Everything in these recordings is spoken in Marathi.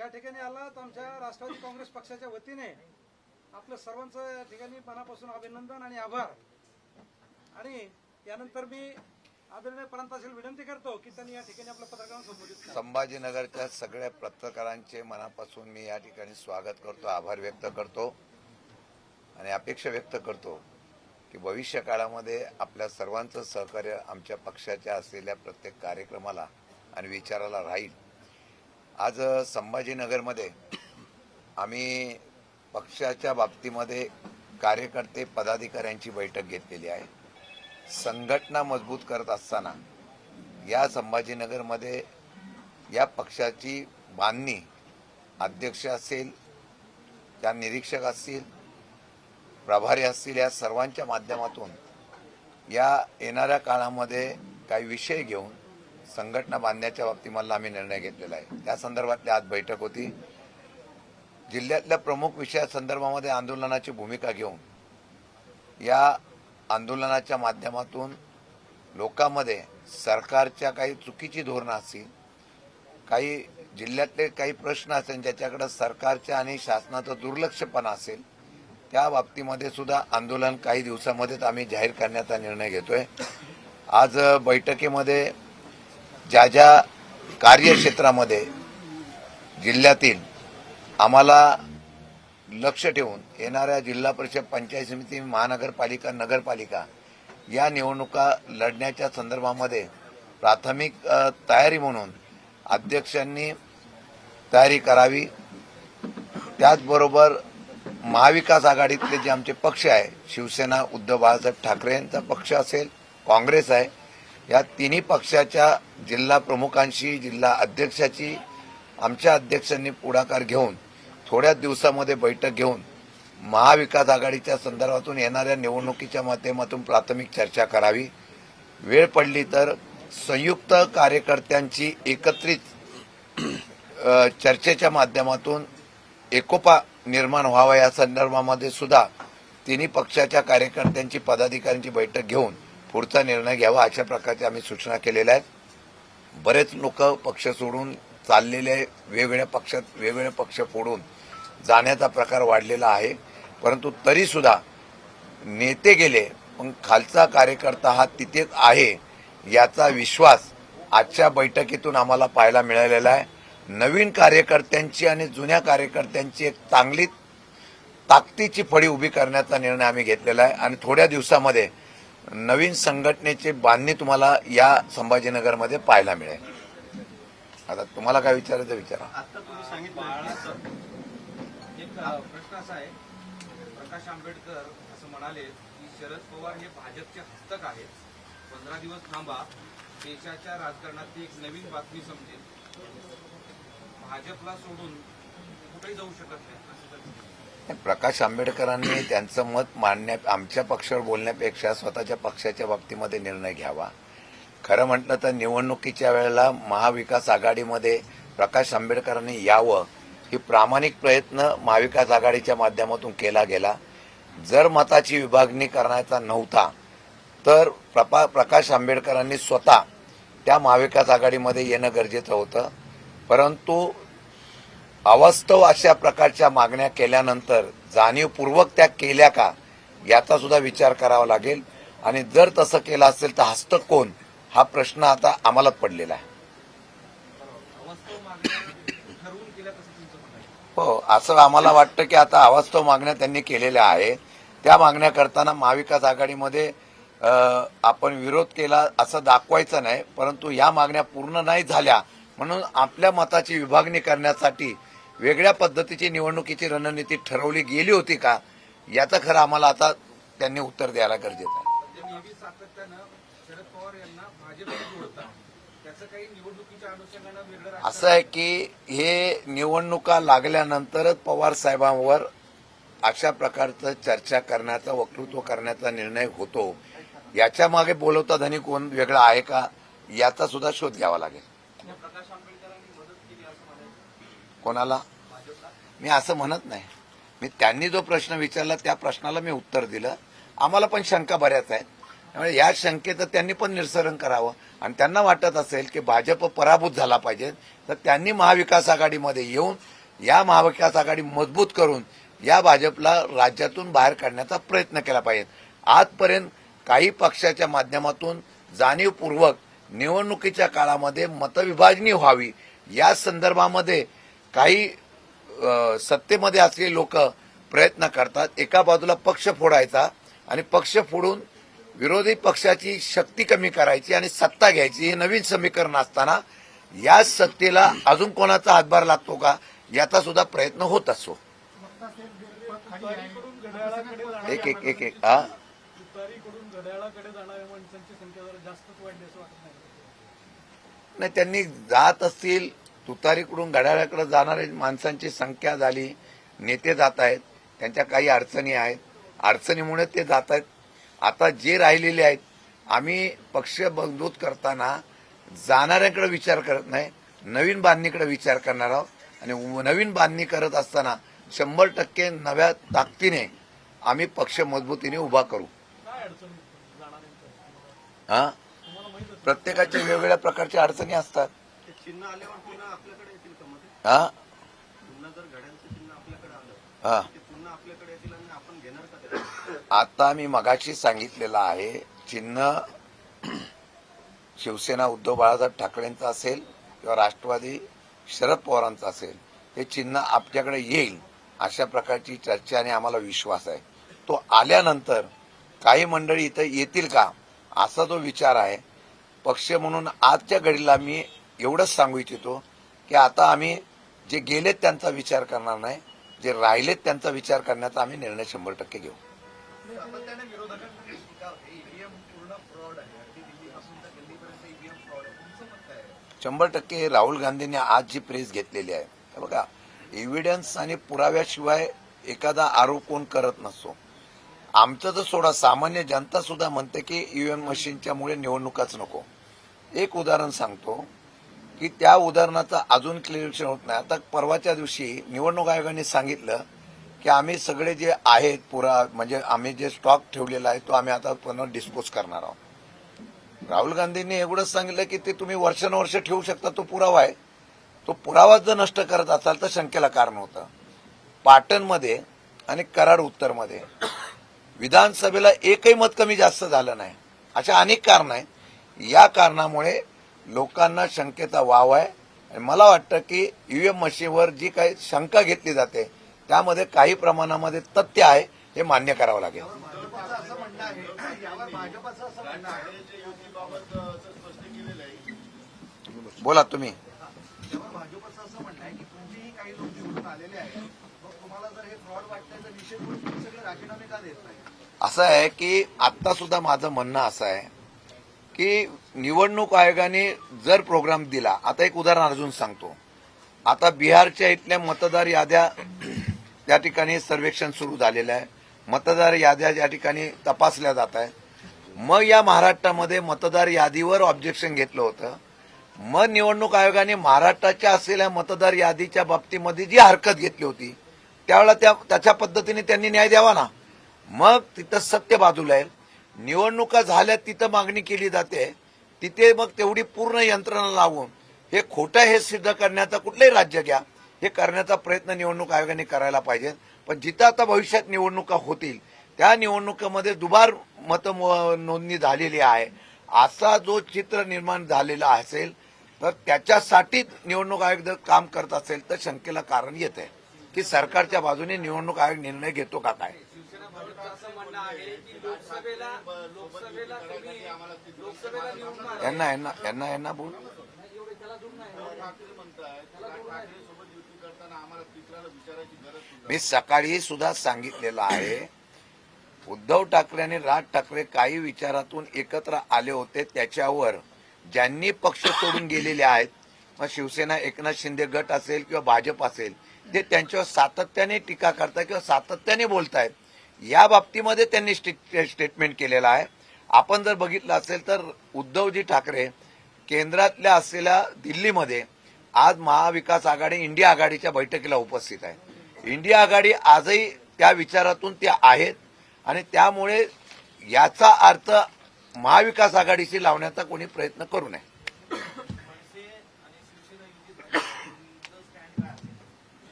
या ठिकाणी आलात आमच्या राष्ट्रवादी काँग्रेस पक्षाच्या वतीने आपलं सर्वांचं या ठिकाणी मनापासून अभिनंदन आणि आभार. आणि यानंतर मी आदरणीय प्रांताशील विनंती करतो की त्यांनी या ठिकाणी आपलं पत्रकारांना संबोधित संभाजीनगरच्या सगळ्या पत्रकारांचे मनापासून मी या ठिकाणी स्वागत करतो आभार व्यक्त करतो आणि अपेक्षा व्यक्त करतो की भविष्य काळामध्ये आपल्या सर्वांचं सहकार्य आमच्या पक्षाच्या असलेल्या प्रत्येक कार्यक्रमाला आणि विचाराला राहील. आज संभाजीनगरमध्ये आम्ही पक्षाच्या बाबतीमध्ये कार्यकर्ते पदाधिकाऱ्यांची बैठक घेतलेली आहे. संघटना मजबूत करत असताना या संभाजीनगरमध्ये या पक्षाची बांधणी अध्यक्ष असेल त्या निरीक्षक असतील प्रभारी असतील या सर्वांच्या माध्यमातून या येणाऱ्या काळामध्ये काही विषय घेऊन संघटना बांधण्याच्या बाबतीमधला आम्ही निर्णय घेतलेला आहे. त्या संदर्भातली आज बैठक होती. जिल्ह्यातल्या प्रमुख विषयासंदर्भामध्ये आंदोलनाची भूमिका घेऊन या आंदोलनाच्या माध्यमातून लोकांमध्ये सरकारच्या काही चुकीची धोरणं असतील काही जिल्ह्यातले काही प्रश्न असेल ज्याच्याकडे सरकारच्या आणि शासनाचं दुर्लक्षपणा असेल त्या बाबतीमध्ये सुद्धा आंदोलन काही दिवसामध्येच आम्ही जाहीर करण्याचा निर्णय घेतोय. आज बैठकीमध्ये ज्या ज्या कार्यक्षेत्रामध्ये जिल्ह्यातील आम्हाला लक्ष ठेवून येणाऱ्या जिल्हा परिषद पंचायत समिती महानगरपालिका नगरपालिका या निवडणुका लढण्याच्या संदर्भामध्ये प्राथमिक तयारी म्हणून अध्यक्षांनी तयारी करावी. त्याचबरोबर महाविकास आघाडीतले जे आमचे पक्ष आहे शिवसेना उद्धव बाळासाहेब ठाकरे यांचा पक्ष असेल काँग्रेस आहे या तिन्ही पक्षाच्या जिल्हा प्रमुखांशी जिल्हा अध्यक्षाची आमच्या अध्यक्षांनी पुढाकार घेऊन थोड्याच दिवसामध्ये बैठक घेऊन महाविकास आघाडीच्या संदर्भातून येणाऱ्या निवडणुकीच्या माध्यमातून प्राथमिक चर्चा करावी. वेळ पडली तर संयुक्त कार्यकर्त्यांची एकत्रित चर्चेच्या माध्यमातून एकोपा निर्माण व्हावा या संदर्भामध्ये सुद्धा तिन्ही पक्षाच्या कार्यकर्त्यांची पदाधिकाऱ्यांची बैठक घेऊन पुढचा निर्णय घ्यावा अशा प्रकारच्या आम्ही सूचना केलेल्या आहेत. बरेच लोक पक्ष सोडून चाललेले वेगवेगळ्या पक्षात वेगवेगळे पक्ष फोडून जाण्याचा प्रकार वाढलेला आहे. परंतु तरीसुद्धा नेते गेले पण खालचा कार्यकर्ता हा तिथेच आहे याचा विश्वास आजच्या बैठकीतून आम्हाला पाहायला मिळालेला आहे. नवीन कार्यकर्त्यांची आणि जुन्या कार्यकर्त्यांची एक चांगली ताकदीची फळी उभी करण्याचा निर्णय आम्ही घेतलेला आहे. आणि थोड्या दिवसामध्ये नवीन संघटनेची बांधणी तुम्हाला या संभाजीनगरमध्ये पाहायला मिळेल. आता तुम्हाला काय विचारायचं विचारा. सांगितलं. एक प्रश्न असा आहे प्रकाश आंबेडकर असं म्हणाले की शरद पवार हे भाजपचे हस्तक आहेत. पंधरा दिवस थांबा देशाच्या राजकारणातली एक नवीन बातमी समजेल. भाजपला सोडून कुठेही जाऊ शकत नाही असं त्यांचं म्हणणं आहे. प्रकाश आंबेडकरांनी त्यांचं मत मांडण्या आमच्या पक्षावर बोलण्यापेक्षा स्वतःच्या पक्षाच्या बाबतीमध्ये निर्णय घ्यावा. खरं म्हटलं तर निवडणुकीच्या वेळेला महाविकास आघाडीमध्ये प्रकाश आंबेडकरांनी यावं ही प्रामाणिक प्रयत्न महाविकास आघाडीच्या माध्यमातून केला गेला. जर मताची विभागणी करण्याचा नव्हता तर प्रपा प्रकाश आंबेडकरांनी स्वतः त्या महाविकास आघाडीमध्ये येणं गरजेचं होतं. परंतु अवास्तव अशा प्रकारच्या मागण्या केल्यानंतर जाणीवपूर्वक त्या केल्या का याचा सुद्धा विचार करावा लागेल. आणि जर तसं केलं असेल तर हस्त कोण हा प्रश्न आता आम्हालाच पडलेला आहे. हो असं आम्हाला वाटतं की आता अवास्तव मागण्या त्यांनी केलेल्या आहे त्या मागण्या करताना महाविकास आघाडीमध्ये आपण विरोध केला असं दाखवायचं नाही परंतु या मागण्या पूर्ण नाही झाल्या म्हणून आपल्या मताची विभागणी करण्यासाठी वेगळ्या पद्धतीची निवडणुकीची रणनीती ठरवली गेली होती का? याचं खरं आम्हाला आता त्यांनी उत्तर द्यायला गरजेचं आहे. असं आहे की हे निवडणुका लागल्यानंतरच पवार साहेबांवर अशा प्रकारचं चर्चा करण्याचा वक्तृत्व करण्याचा निर्णय होतो. याच्या मागे बोलवता धनी कोण? वेगळा आहे का? याचा सुद्धा शोध घ्यावा लागेल प्रकाश आंबेडकरांनी मदत केली असं म्हणायचं कोणाला? मी असं म्हणत नाही. मी त्यांनी जो प्रश्न विचारला त्या प्रश्नाला मी उत्तर दिलं. आम्हाला पण शंका बऱ्याच आहेत. त्यामुळे या शंकेचं त्यांनी पण निरसरण करावं. आणि त्यांना वाटत असेल की भाजप पराभूत झाला पाहिजे तर त्यांनी महाविकास आघाडीमध्ये येऊन या महाविकास आघाडी मजबूत करून या भाजपला राज्यातून बाहेर काढण्याचा प्रयत्न केला पाहिजे. आजपर्यंत काही पक्षाच्या माध्यमातून जाणीवपूर्वक निवडणुकीच्या काळामध्ये मतविभाजनी व्हावी या संदर्भामध्ये काही सत्तेमध्ये असलेले लोक प्रयत्न करतात. एका बाजूला पक्ष फोडायचा आणि पक्ष फोडून विरोधी पक्षाची शक्ती कमी करायची आणि सत्ता घ्यायची. हे नवीन समीकरण असताना या सत्तेला अजून कोणाचा हातभार लागतो का? याचा सुद्धा प्रयत्न होत असतो एक एक एक एक हा. नाही त्यांनी जात असतील तुतारीकडून घड्याळाकडे जाणाऱ्या माणसांची संख्या झाली. नेते जात आहेत. त्यांच्या काही अडचणी आहेत. अडचणीमुळे ते जात आहेत. आता जे राहिलेले आहेत आम्ही पक्ष बंदूत करताना जाणाऱ्याकडे विचार करत नाही. नवीन बांधणीकडे विचार करणार आहोत. आणि नवीन बांधणी करत असताना शंभर टक्के नव्या ताकदीने आम्ही पक्ष मजबूतीने उभा करू. हा? प्रत्येकाच्या वेगवेगळ्या प्रकारच्या अडचणी असतात ते चिन्ह आल्यावर पुन्हा आपल्याकडे येतील का मध्ये हा? हा. आता मी मगाशी सांगितलेलं आहे चिन्ह शिवसेना उद्धव बाळासाहेब ठाकरेंचं असेल किंवा राष्ट्रवादी शरद पवारांचं असेल हे चिन्ह आपल्याकडे येईल अशा प्रकारची चर्चा आणि आम्हाला विश्वास आहे. तो आल्यानंतर काही मंडळी इथं येतील का? असा जो विचार आहे. पक्ष म्हणून आजच्या घडीला मी एवढंच सांगू इच्छितो की आता आम्ही जे गेलेत त्यांचा विचार करणार नाही. जे राहिलेत त्यांचा विचार करण्याचा आम्ही निर्णय शंभर टक्के घेऊ. काय आहे? शंभर टक्के राहुल गांधींनी आज जी प्रेस घेतलेली आहे. बघा एव्हिडन्स आणि पुराव्याशिवाय एखादा आरोप कोण करत नसतो. आमचं तर सोडा सामान्य जनता सुद्धा म्हणते की ईव्हीएम मशीनच्या मुळे निवडणुकाच नको. एक उदाहरण सांगतो. की त्या उदाहरणाचं अजून क्लिअरेशन होत नाही. आता परवाच्या दिवशी निवडणूक आयोगाने सांगितलं की आम्ही सगळे जे आहेत पुरा म्हणजे आम्ही जे स्टॉक ठेवलेला आहे तो आम्ही आता पुन्हा डिस्पोज करणार आहोत. राहुल गांधींनी एवढंच सांगितलं की ते तुम्ही वर्षानुवर्ष ठेवू शकता तो पुरावा आहे. तो पुरावा जर नष्ट करत असाल तर शंकेला कारण होतं. पाटणमध्ये आणि कराड उत्तरमध्ये विधानसभेला एकही मत कमी जास्त झालं नाही. अशा अनेक कारण आहेत. या कारणामुळे लोकांना शंकेचा वाव आहे. आणि मला वाटतं की ईव्हीएम मशीनवर जी काही शंका घेतली जाते त्यामध्ये काही प्रमाणामध्ये तथ्य आहे हे मान्य करावं लागेल. बोला तुम्ही. असं आहे की आता सुद्धा माझं म्हणणं असं आहे की निवडणूक आयोगाने जर प्रोग्राम दिला आता एक उदाहरण अजून सांगतो. आता बिहारच्या इथल्या मतदार याद्या त्या ठिकाणी सर्वेक्षण सुरू झालेलं आहे. मतदार याद्या या ठिकाणी तपासल्या जात आहे मग या महाराष्ट्रामध्ये मतदार यादीवर ऑब्जेक्शन घेतलं होतं. मग निवडणूक आयोगाने महाराष्ट्राच्या असलेल्या मतदार यादीच्या बाबतीमध्ये जी हरकत घेतली होती त्यावेळेला त्या त्याच्या पद्धतीने त्यांनी न्याय द्यावा ना. मग तिथं सत्य बाजूला आहे निवडणुका झाल्या तिथं मागणी केली जाते. तिथे मग तेवढी पूर्ण यंत्रणा लावून हे खोटं हे सिद्ध करण्याचा कुठलंही राज्य घ्या हे करण्याचा प्रयत्न निवडणूक आयोगाने करायला पाहिजे. पण जिथं आता भविष्यात निवडणुका होतील त्या निवडणुकीमध्ये दुबार मत नोंदणी झालेली आहे. असा जो चित्र निर्माण झालेला असेल तर त्याच्यासाठीच निवडणूक आयोग जर काम करत असेल तर शंकेला कारण येत आहे की सरकारच्या बाजूने निवडणूक आयोग निर्णय घेतो का काय? शिवसेना भाजपचं असं म्हणणं आहे की लोकसभेला लोकसभेला तुम्ही लोकसभेला निवडून आले. यांना यांना यांना यांना बोल. मी सकाळी सुद्धा सांगितलेलं आहे उद्धव ठाकरे आणि राज ठाकरे काही विचारातून एकत्र आले होते. त्याच्यावर ज्यांनी पक्ष सोडून गेलेले आहेत मग शिवसेना एकनाथ शिंदे गट असेल किंवा भाजप असेल ते त्यांच्यावर सातत्याने टीका करतायत किंवा सातत्याने बोलतायत. या बाबतीमध्ये त्यांनी स्टेटमेंट केलेलं आहे. आपण जर बघितलं असेल तर उद्धवजी ठाकरे केंद्रातल्या असलेल्या दिल्लीमध्ये आज महाविकास आघाडी इंडिया आघाडीच्या बैठकीला उपस्थित आहे. इंडिया आघाडी आजही त्या विचारातून ते आहेत आणि त्यामुळे याचा अर्थ महाविकास आघाडीशी लावण्याचा कोणी प्रयत्न करू नये.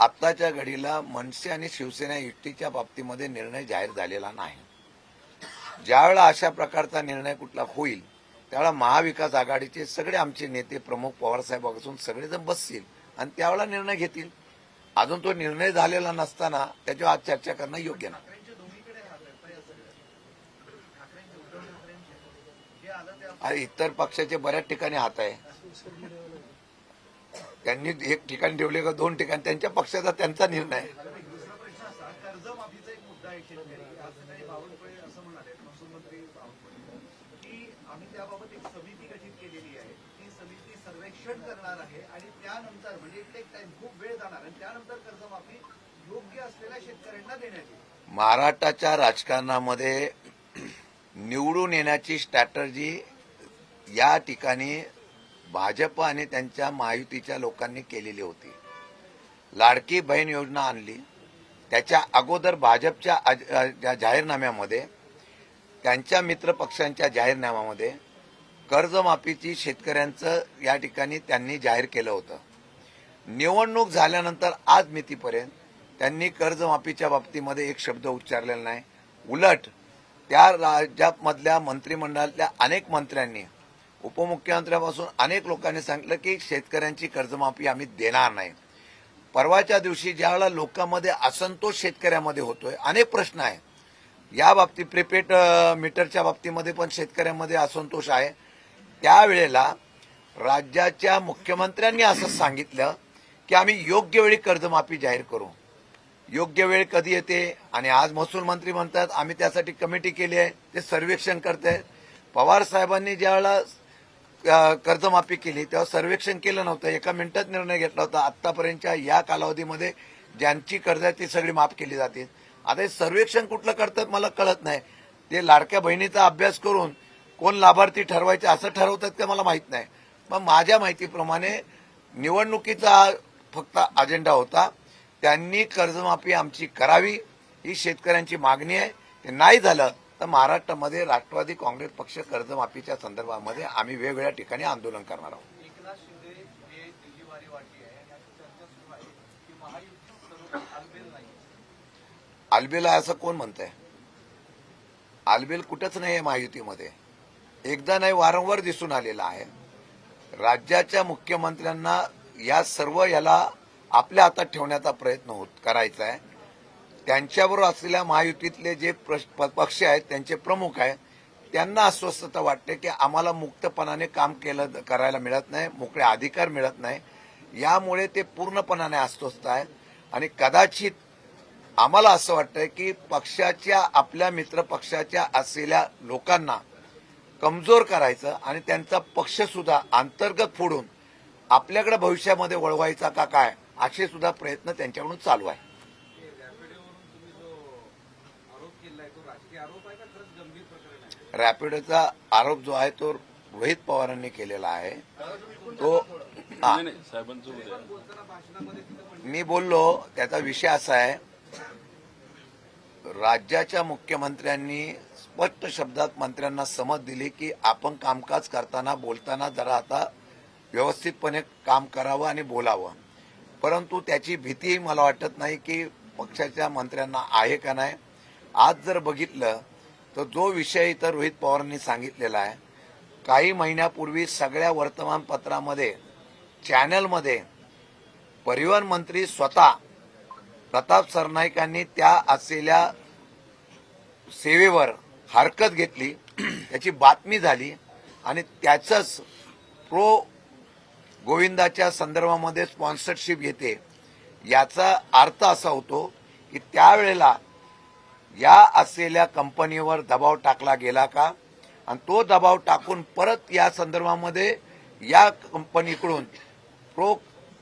आत्ताच्या घडीला मनसे आणि शिवसेना युतीच्या बाबतीमध्ये निर्णय जाहीर झालेला नाही. ज्यावेळेला अशा प्रकारचा निर्णय कुठला होईल त्यावेळा महाविकास आघाडीचे सगळे आमचे नेते प्रमुख पवारसाहेबापासून सगळेजण बसतील आणि त्यावेळेला निर्णय घेतील. अजून तो निर्णय झालेला नसताना त्याच्यावर आज चर्चा करणं योग्य नाही. ना इतर पक्षाचे बऱ्याच ठिकाणी हात आहे. त्यांनी एक ठिकाण ठेवले का दोन ठिकाण त्यांच्या पक्षाचा त्यांचा निर्णय. करणार आहे आणि त्यानंतर म्हणजे खूप वेळ जाणार आणि त्यानंतर कर्जमाफी योग्य असलेल्या शेतकऱ्यांना देण्यात महाराष्ट्राच्या राजकारणामध्ये निवडून येण्याची स्ट्रॅटर्जी या ठिकाणी भाजप आणि त्यांच्या महायुतीच्या लोकांनी केलेली होती. लाडकी बहीण योजना आणली. त्याच्या अगोदर भाजपच्या आज- ज्या जाहीरनाम्यामध्ये त्यांच्या मित्र पक्षांच्या जाहीरनाम्यामध्ये कर्जमाफीची शेतकऱ्यांचं या ठिकाणी त्यांनी जाहीर केलं होतं. निवडणूक झाल्यानंतर आज मितीपर्यंत त्यांनी कर्जमाफीच्या बाबतीमध्ये एक शब्द उच्चारलेला नाही. उलट त्या राज्यामधल्या मंत्रिमंडळातल्या अनेक मंत्र्यांनी उपमुख्यमंत्र्यापासून अनेक लोकांनी सांगितलं की शेतकऱ्यांची कर्जमाफी आम्ही देणार नाही. परवाच्या दिवशी ज्यावेळेला लोकांमध्ये असंतोष शेतकऱ्यामध्ये होतोय अनेक प्रश्न आहे. या बाबतीत प्रिपेड मीटरच्या बाबतीमध्ये पण शेतकऱ्यांमध्ये असंतोष आहे. त्यावेळेला राज्याच्या मुख्यमंत्र्यांनी असं सांगितलं की आम्ही योग्य वेळी कर्जमाफी जाहीर करू. योग्य वेळ कधी येते? आणि आज महसूल मंत्री म्हणतात आम्ही त्यासाठी कमिटी केली आहे ते सर्वेक्षण करते पवार साहेबांनी ज्यावेळेला कर्जमाफी केली तेव्हा सर्वेक्षण केलं नव्हतं एका मिनिटात निर्णय घेतला होता. आतापर्यंतच्या या कालावधीमध्ये ज्यांची कर्ज आहे ती सगळी माफ केली जातील. आता हे सर्वेक्षण कुठलं करतात मला कळत नाही. ते लाडक्या बहिणीचा अभ्यास करून कोण लाभार्थी ठरवायचे असं ठरवतात का मला माहीत नाही. मग माझ्या माहितीप्रमाणे निवडणुकीचा फक्त अजेंडा होता. त्यांनी कर्जमाफी आमची करावी ही शेतकऱ्यांची मागणी आहे. ते नाही झालं तर महाराष्ट्रामध्ये राष्ट्रवादी काँग्रेस पक्ष कर्जमाफीच्या संदर्भामध्ये आम्ही वेगवेगळ्या ठिकाणी आंदोलन करणार आहोत. आहे आहे आलबेल आहे असं कोण म्हणतंय? आलबेल कुठंच नाही आहे महायुतीमध्ये. एकदा नाही वारंवार दिसून आलेला आहे. राज्याच्या मुख्यमंत्र्यांना या सर्व याला आपल्या हातात ठेवण्याचा प्रयत्न होत करायचा आहे. त्यांच्याबरोबर असलेल्या महायुतीतले जे प्रश- प- पक्ष आहेत त्यांचे प्रमुख आहेत त्यांना अस्वस्थता वाटते की आम्हाला मुक्तपणाने काम केलं करायला मिळत नाही मोकळे अधिकार मिळत नाही. यामुळे ते पूर्णपणाने अस्वस्थ आहे आणि कदाचित आम्हाला असं वाटतंय की पक्षाच्या आपल्या मित्र पक्षाच्या असलेल्या लोकांना कमजोर करायचं आणि त्यांचा पक्ष सुद्धा अंतर्गत फोडून आपल्याकडे भविष्यामध्ये वळवायचा का काय असे सुद्धा प्रयत्न त्यांच्याकडून चालू आहे ते रॅपिडोवरून तुम्ही जो आरोप केलाय तो राजकीय आरोप आहे का खरंच गंभीर प्रकरण आहे रॅपिडोचा आरोप जो आहे तो रोहित पवारांनी केलेला आहे. तो हा. मी बोललो त्याचा विषय असा आहे. राज्याच्या मुख्यमंत्र्यांनी स्पष्ट शब्दात मंत्र्यांना समज दिली की आपण कामकाज करताना बोलताना जरा आता व्यवस्थितपणे काम करावं आणि बोलावं. परंतु त्याची भीती मला वाटत नाही की पक्षाच्या मंत्र्यांना आहे का नाही. आज जर बघितलं तर जो विषय इथं रोहित पवारांनी सांगितलेला आहे काही महिन्यापूर्वी सगळ्या वर्तमानपत्रामध्ये चॅनलमध्ये परिवहन मंत्री स्वतः प्रताप सरनाईकांनी त्या असलेल्या सेवेवर हरकत घेतली त्याची बातमी झाली आणि त्याचंच प्रो गोविंदाच्या संदर्भामध्ये स्पॉन्सरशिप येते याचा अर्थ असा होतो की त्यावेळेला या असलेल्या कंपनीवर दबाव टाकला गेला का? आणि तो दबाव टाकून परत या संदर्भामध्ये या कंपनीकडून प्रो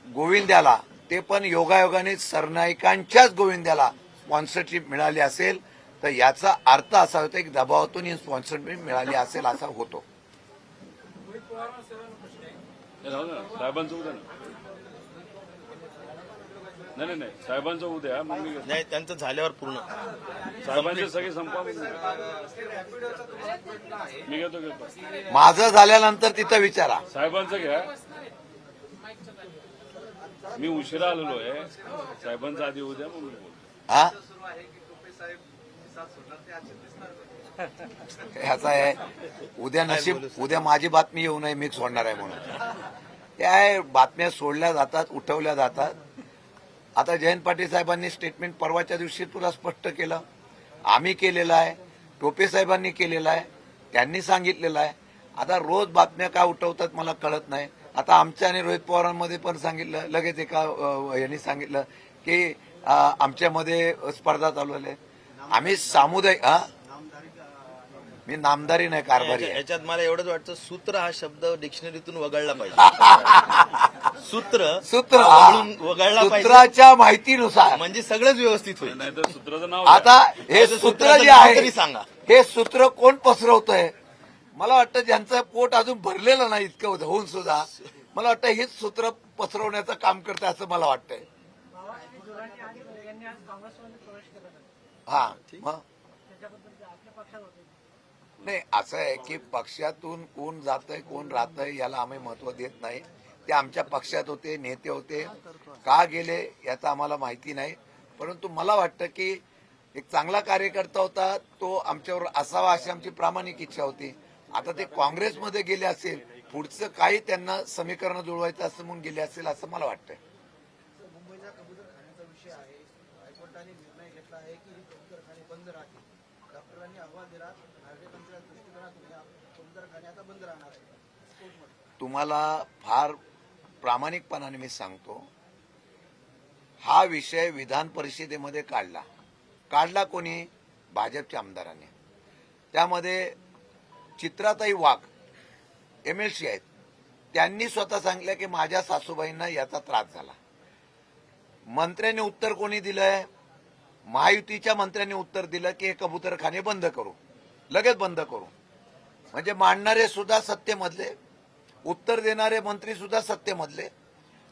गोविंद्याला ते पण योगायोगाने सरनाईकांच्याच गोविंद्याला स्पॉन्सरशिप मिळाली असेल तर याचा अर्थ असा होतो की दबावातून ही स्पॉन्सरशिप मिळाली असेल असा होतो रोहित पवारांना सेवांना प्रश्न आहे हे राहू दे ना, साहेबांचं उद्या ना नाही नाही नाही. साहेबांचं उद्या मग मी. नाही त्यांचं झाल्यावर पूर्ण. साहेबांचे सगळे संपा मी घेतो घेतो. माझं झाल्यानंतर तिथं विचारा. साहेबांचं घ्या. मी उशिरा आलेलो आहे. साहेबांचा आधी उद्या मग मी बोलतो. हा? ह्याचा आहे उद्या नशीब उद्या माझी बातमी येऊ नये मी सोडणार आहे म्हणून. ते आहे बातम्या सोडल्या जातात उठवल्या जातात. आता जयंत पाटील साहेबांनी स्टेटमेंट परवाच्या दिवशी तुला स्पष्ट केलं. आम्ही केलेलं आहे. टोपे साहेबांनी केलेलं आहे. त्यांनी सांगितलेलं आहे. आता रोज बातम्या का उठवतात मला कळत नाही. आता आमच्या आणि रोहित पवारांमध्ये पण सांगितलं लगेच एका यांनी सांगितलं की आमच्यामध्ये स्पर्धा चालू आहे आम्ही सामुदायिक हा मी नामदारी नाही कारभारी आहे. याच्यात मला एवढंच वाटतं सूत्र हा शब्द डिक्शनरीतून वगळला पाहिजे. सूत्र सूत्र हा. वगळला पाहिजे. सूत्राच्या माहितीनुसार. म्हणजे सगळंच व्यवस्थित होईल. नाही तर सूत्राचं नाव आता हे त्याचं सूत्र सूत्राचं जे नाव आहे तरी सांगा. हे सूत्र कोण पसरवतंय? मला वाटतं ज्यांचं पोट अजून भरलेलं नाही इतकं होऊन सुद्धा मला वाटतं हेच सूत्र पसरवण्याचं काम करतं असं मला वाटतंय. हा मग त्याच्याबद्दल ते आपल्या पक्षात होते. नाही असं आहे की पक्षातून कोण जातंय कोण राहतंय याला आम्ही महत्त्व देत नाही. ते आमच्या पक्षात होते नेते होते. का गेले याचं आम्हाला माहिती नाही. परंतु मला वाटतं की एक चांगला कार्यकर्ता होता तो आमच्यावर असावा अशी आमची प्रामाणिक इच्छा होती. आता ते काँग्रेसमध्ये गेले असेल पुढचं काही त्यांना समीकरण जुळवायचं असं म्हणून गेले असेल असं मला वाटतंय. मुंबईचा कबूतर खाण्याचा विषय आहे. हायकोर्टाने निर्णय घेतला आहे की कबूतर खाणे बंद राहतील. डॉक्टरांनी अहवाल दिला आता बंद राहणार तुम्हाला फार प्रामाणिकपणाने मी सांगतो हा विषय विधान परिषदेमध्ये काढला. काढला कोणी? भाजपच्या आमदारांनी. त्यामध्ये Chitratai Wagh M L C आहेत. त्यांनी स्वतः सांगितलं की माझ्या सासूबाईंना याचा त्रास झाला. मंत्र्यांनी उत्तर कोणी दिलंय? महायुतीच्या मंत्र्यांनी उत्तर दिलं की हे कबुतरखाने बंद करू. लगेच बंद करू. म्हणजे मांडणारे सुद्धा सत्तेमधले उत्तर देणारे मंत्री सुद्धा सत्तेमधले.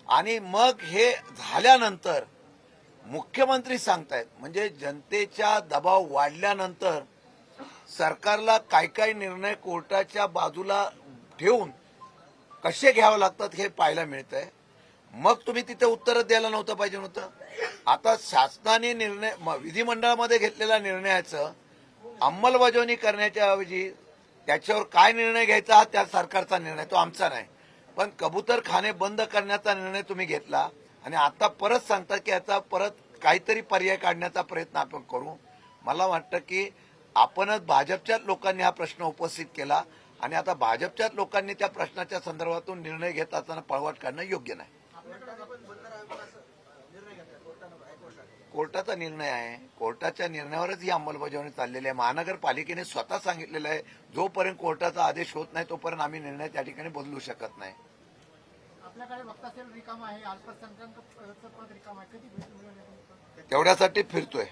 आणि मग हे झाल्यानंतर मुख्यमंत्री सांगतायत म्हणजे जनतेचा दबाव वाढल्यानंतर सरकारला काय काय निर्णय कोर्टाच्या बाजूला ठेवून कसे घ्यावे लागतात हे पाहायला मिळतंय. मग तुम्ही तिथे उत्तर द्यायला नव्हतं पाहिजे नव्हतं आता शासनाने निर्णय म- विधिमंडळामध्ये घेतलेल्या निर्णयाचं अंमलबजावणी करण्याच्या ऐवजी त्याच्यावर काय निर्णय घ्यायचा हा त्या सरकारचा निर्णय तो आमचा नाही. पण कबूतर खाणे बंद करण्याचा निर्णय तुम्ही घेतला आणि आता परत सांगता की याचा परत काहीतरी पर्याय काढण्याचा प्रयत्न आपण करू. मला वाटतं की आपणच भाजपच्याच लोकांनी हा प्रश्न उपस्थित केला आणि आता भाजपच्याच लोकांनी त्या प्रश्नाच्या संदर्भातून निर्णय घेत असताना पळवाट काढणं योग्य नाही. कोर्टाचा निर्णय आहे. कोर्टाच्या निर्णयावरच ही अंमलबजावणी चाललेली आहे. महानगरपालिकेने स्वतः सांगितलेलं आहे जोपर्यंत कोर्टाचा आदेश होत नाही तोपर्यंत आम्ही निर्णय त्या ठिकाणी बदलू शकत नाही. तेवढ्यासाठी फिरतोय.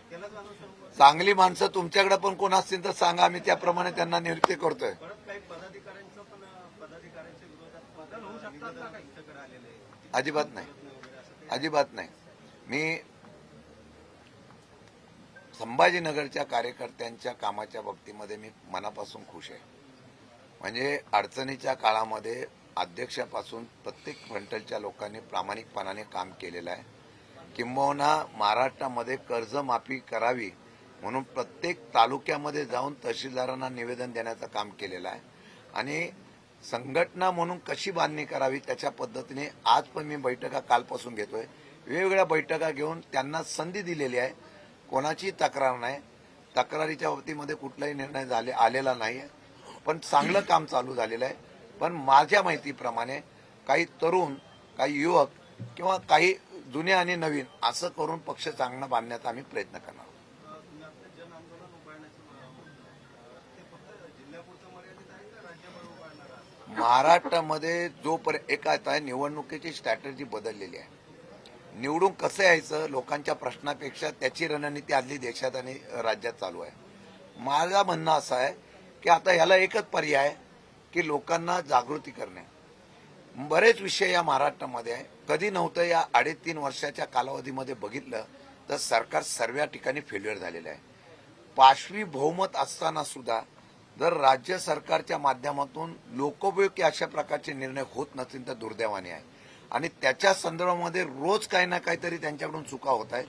चांगली माणसं तुमच्याकडे पण कोण असतील तर सांगा आम्ही त्याप्रमाणे त्यांना नियुक्ती करतोय? अजिबात नाही. अजिबात नाही. मी संभाजीनगरच्या कार्यकर्त्यांच्या कामाच्या बाबतीमध्ये मी मनापासून खुश आहे. म्हणजे अडचणीच्या काळामध्ये अध्यक्षापासून प्रत्येक फ्रंटलच्या लोकांनी प्रामाणिकपणाने काम केलेलं आहे. किंबहुना महाराष्ट्रामध्ये कर्जमाफी करावी म्हणून प्रत्येक तालुक्यामध्ये जाऊन तहसीलदारांना निवेदन देण्याचं काम केलेलं आहे. आणि संघटना म्हणून कशी बांधणी करावी त्याच्या पद्धतीने आज पण मी बैठका कालपासून घेतोय. वेगवेगळ्या बैठका घेऊन त्यांना संधी दिलेली आहे. कोणाची तक्रार नाही. तक्रारीच्या बाबतीमध्ये कुठलाही निर्णय झाले आलेला नाही पण चांगलं काम चालू झालेलं आहे. पण माझ्या माहितीप्रमाणे काही तरुण काही युवक किंवा काही जुने आणि नवीन असं करून पक्ष चांगला बांधण्याचा आम्ही प्रयत्न करणार आहोत. महाराष्ट्रामध्ये जोपर्यंत एक आता आहे निवडणुकीची स्ट्रॅटेजी बदललेली आहे निवडून कसं यायचं लोकांच्या प्रश्नापेक्षा त्याची रणनीती आजली देशात आणि राज्यात चालू आहे. माझा म्हणणं असं आहे की आता ह्याला एकच पर्याय आहे की लोकांना जागृती करणे. बरेच विषय या महाराष्ट्रामध्ये आहे. कधी नव्हतं या अडीच वर्षाच्या कालावधीमध्ये बघितलं तर सरकार सर्व ठिकाणी फेल्युअर झालेलं आहे. पाशवी बहुमत असताना सुद्धा जर राज्य सरकारच्या माध्यमातून लोकोपयोगी अशा प्रकारचे निर्णय होत नसतील तर दुर्दैवाने आहे. आणि त्याच्या संदर्भामध्ये रोज काही ना काहीतरी त्यांच्याकडून चुका होत आहेत.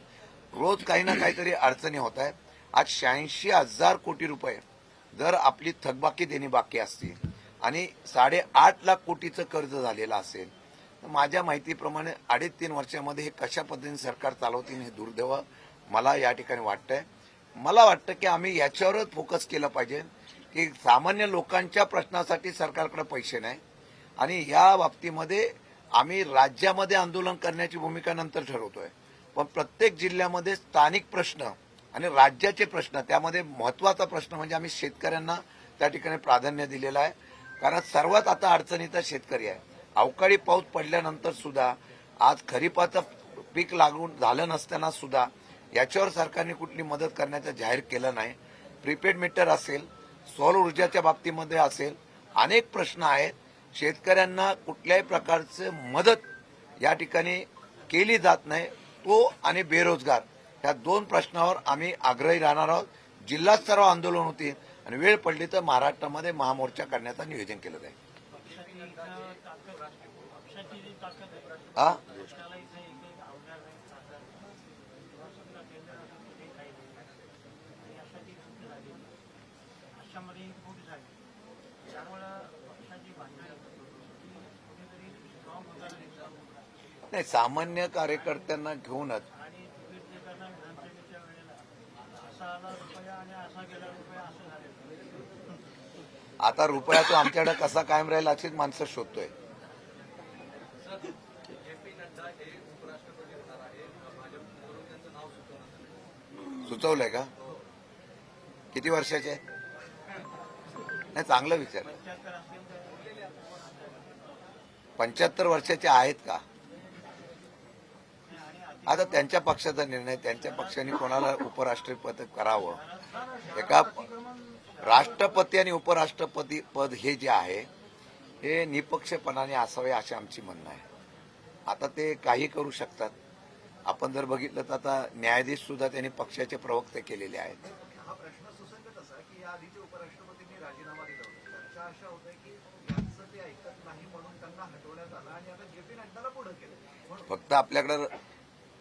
रोज काही ना काहीतरी अडचणी होत आहेत. आज शहाऐंशी हजार कोटी रुपये जर आपली थकबाकी देणी बाकी असतील आणि साडेआठ लाख कोटीचं कर्ज झालेलं असेल तर माझ्या माहितीप्रमाणे अडीच तीन वर्षामध्ये हे कशा पद्धतीने सरकार चालवतील हे दुर्दैव मला या ठिकाणी वाटतंय. मला वाटतं की आम्ही याच्यावरच फोकस केलं पाहिजे की सामान्य लोकांच्या प्रश्नासाठी सरकारकडे पैसे नाही. आणि या बाबतीमध्ये आम्ही राज्यामध्ये आंदोलन करण्याची भूमिका नंतर ठरवतोय. पण प्रत्येक जिल्ह्यामध्ये स्थानिक प्रश्न आणि राज्याचे प्रश्न त्यामध्ये महत्त्वाचा प्रश्न म्हणजे आम्ही शेतकऱ्यांना त्या ठिकाणी प्राधान्य दिलेलं आहे. कारण सर्वात आता अडचणीचा शेतकरी आहे. अवकाळी पाऊस पडल्यानंतर सुद्धा आज खरीपाचं पीक लागून झालं नसताना सुद्धा याच्यावर सरकारने कुठली मदत करण्याचं जाहीर केलं नाही. प्रीपेड मीटर असेल सौर ऊर्जाच्या बाबतीमध्ये असेल अनेक प्रश्न आहेत. शेतकऱ्यांना कुठल्याही प्रकारचे मदत या ठिकाणी केली जात नाही. तो आणि बेरोजगार या दोन प्रश्नावर आम्ही आग्रही राहणार आहोत. जिल्हा स्तरावर आंदोलन होतील आणि वेळ पडली तर महाराष्ट्रामध्ये महामोर्चा करण्याचं नियोजन केलं जाईल. नाही सामान्य कार्यकर्त्यांना घेऊनच. आता रुपया तो आमच्याकडे कसा कायम राहील अशीच माणसं शोधतोय. सुचवलंय का? किती वर्षाचे? नाही चांगलं विचार. पंच्याहत्तर वर्षाचे आहेत का? आता त्यांच्या पक्षाचा निर्णय त्यांच्या पक्षाने कोणाला उपराष्ट्रपती करावं? एका राष्ट्रपती आणि उपराष्ट्रपती पद हे जे आहे हे निपक्षपणाने असावे असे आमची म्हणणं आहे. आता ते काही करू शकतात. आपण जर बघितलं तर आता न्यायाधीश सुद्धा त्यांनी पक्षाचे प्रवक्ते केलेले आहेत. फक्त आपल्याकडं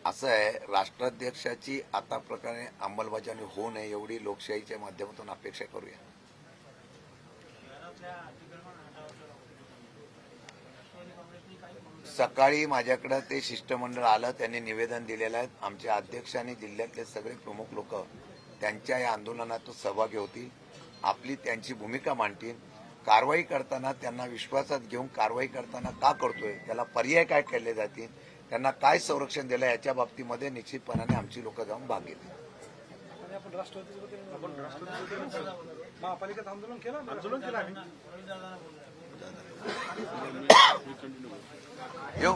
असं आहे राष्ट्राध्यक्षाची आता प्रकारे अंमलबजावणी होऊ नये एवढी लोकशाहीच्या माध्यमातून अपेक्षा करूया. सकाळी माझ्याकडे ते शिष्टमंडळ आलं त्यांनी निवेदन दिलेलं आहे. आमचे अध्यक्ष आणि जिल्ह्यातले सगळे प्रमुख लोक त्यांच्या या आंदोलनात सहभागी होतील. आपली त्यांची भूमिका मांडतील. कारवाई करताना त्यांना विश्वासात घेऊन कारवाई करताना का करतोय त्याला पर्याय काय केले जातील त्यांना काय संरक्षण दिलं याच्या बाबतीमध्ये निश्चितपणाने आमची लोक जाऊन भाग घेतील. महापालिकेत आंदोलन केलं? आंदोलन केलं आम्ही. येऊ.